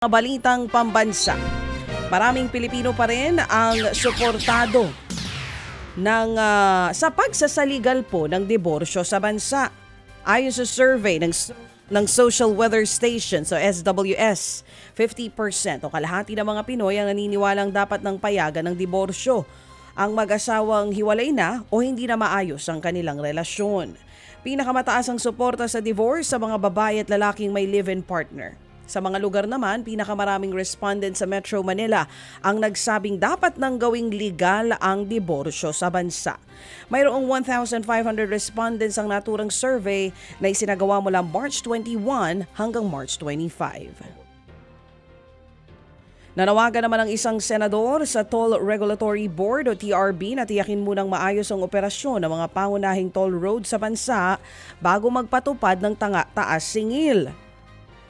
Mga balitang pambansa. Maraming Pilipino pa rin ang suportado ng ah, sa pagsasaligal po ng diborsyo sa bansa. Ayon sa survey ng ng Social Weather Station so SWS, 50% o kalahati ng mga Pinoy ang naniniwalang dapat ng payagan ng diborsyo ang mag-asawang hiwalay na o hindi na maayos ang kanilang relasyon. Pinakamataas ang suporta sa divorce sa mga babae at lalaking may live-in partner. Sa mga lugar naman, pinakamaraming respondent sa Metro Manila ang nagsabing dapat nang gawing legal ang diborsyo sa bansa. Mayroong 1,500 respondents ang naturang survey na isinagawa mula March 21 hanggang March 25. Nanawagan naman ang isang senador sa Toll Regulatory Board o TRB na tiyakin munang maayos ang operasyon ng mga pangunahing toll road sa bansa bago magpatupad ng tanga taas singil.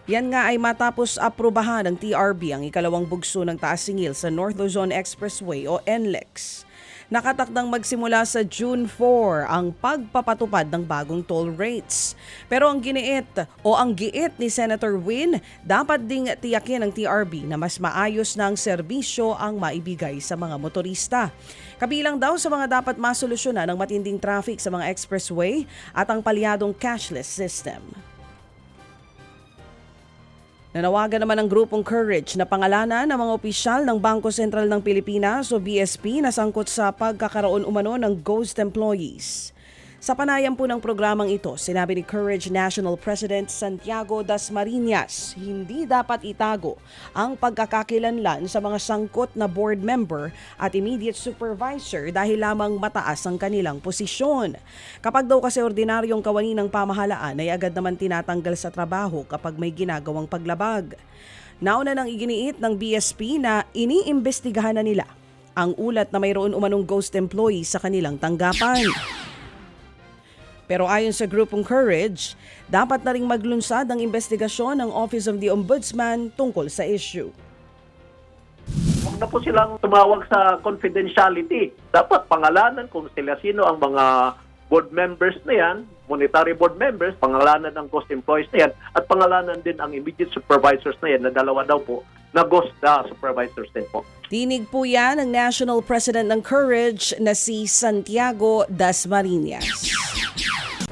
Yan nga ay matapos aprubahan ng TRB ang ikalawang bugso ng taas singil sa North Luzon Expressway o NLEX. Nakatakdang magsimula sa June 4 ang pagpapatupad ng bagong toll rates. Pero ang giniit o ang giit ni Senator Win, dapat ding tiyakin ng TRB na mas maayos na serbisyo ang maibigay sa mga motorista. Kabilang daw sa mga dapat masolusyonan ng matinding traffic sa mga expressway at ang palyadong cashless system. Nanawagan naman ng grupong Courage na pangalanan ng mga opisyal ng Bangko Sentral ng Pilipinas o BSP na sangkot sa pagkakaroon umano ng ghost employees. Sa panayam po ng programang ito, sinabi ni Courage National President Santiago Dasmariñas, hindi dapat itago ang pagkakakilanlan sa mga sangkot na board member at immediate supervisor dahil lamang mataas ang kanilang posisyon. Kapag daw kasi ordinaryong kawani ng pamahalaan ay agad naman tinatanggal sa trabaho kapag may ginagawang paglabag. Nauna nang iginiit ng BSP na iniimbestigahan na nila ang ulat na mayroon umanong ghost employee sa kanilang tanggapan. Pero ayon sa grupong Courage, dapat na ring maglunsad ang investigasyon ng Office of the Ombudsman tungkol sa issue. Huwag na po silang tumawag sa confidentiality. Dapat pangalanan kung sila sino ang mga board members na yan, monetary board members, pangalanan ng ghost employees na yan, at pangalanan din ang immediate supervisors na yan, na dalawa daw po, na ghost uh, supervisors din po. Tinig po yan ng National President ng Courage na si Santiago Dasmariñas.